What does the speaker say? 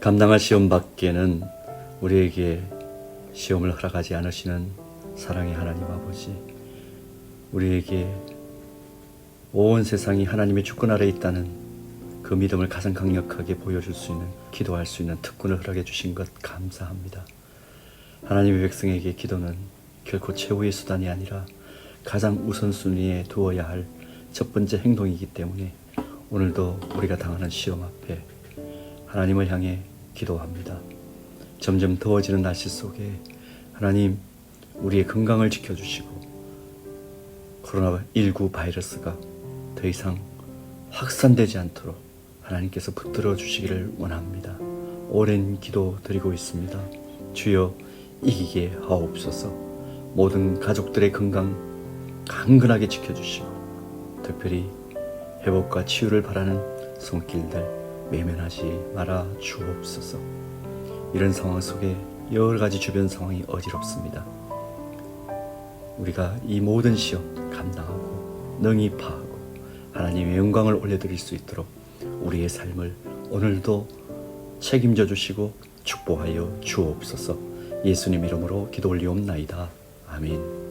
감당할 시험 밖에는 우리에게 시험을 허락하지 않으시는 사랑의 하나님 아버지, 우리에게 온 세상이 하나님의 주권 아래 있다는 그 믿음을 가장 강력하게 보여줄 수 있는 기도할 수 있는 특권을 허락해 주신 것 감사합니다. 하나님의 백성에게 기도는 결코 최후의 수단이 아니라 가장 우선순위에 두어야 할 첫 번째 행동이기 때문에 오늘도 우리가 당하는 시험 앞에 하나님을 향해 기도합니다. 점점 더워지는 날씨 속에 하나님 우리의 건강을 지켜주시고 코로나19 바이러스가 더 이상 확산되지 않도록 하나님께서 붙들어 주시기를 원합니다. 오랜 기도 드리고 있습니다. 주여 이기게 하옵소서. 모든 가족들의 건강 강건하게 지켜주시고 특별히 회복과 치유를 바라는 손길들 외면하지 말아 주옵소서. 이런 상황 속에 여러 가지 주변 상황이 어지럽습니다. 우리가 이 모든 시험 감당하고 능이파하고 하나님의 영광을 올려드릴 수 있도록 우리의 삶을 오늘도 책임져 주시고 축복하여 주옵소서. 예수님 이름으로 기도 올리옵나이다. 아멘.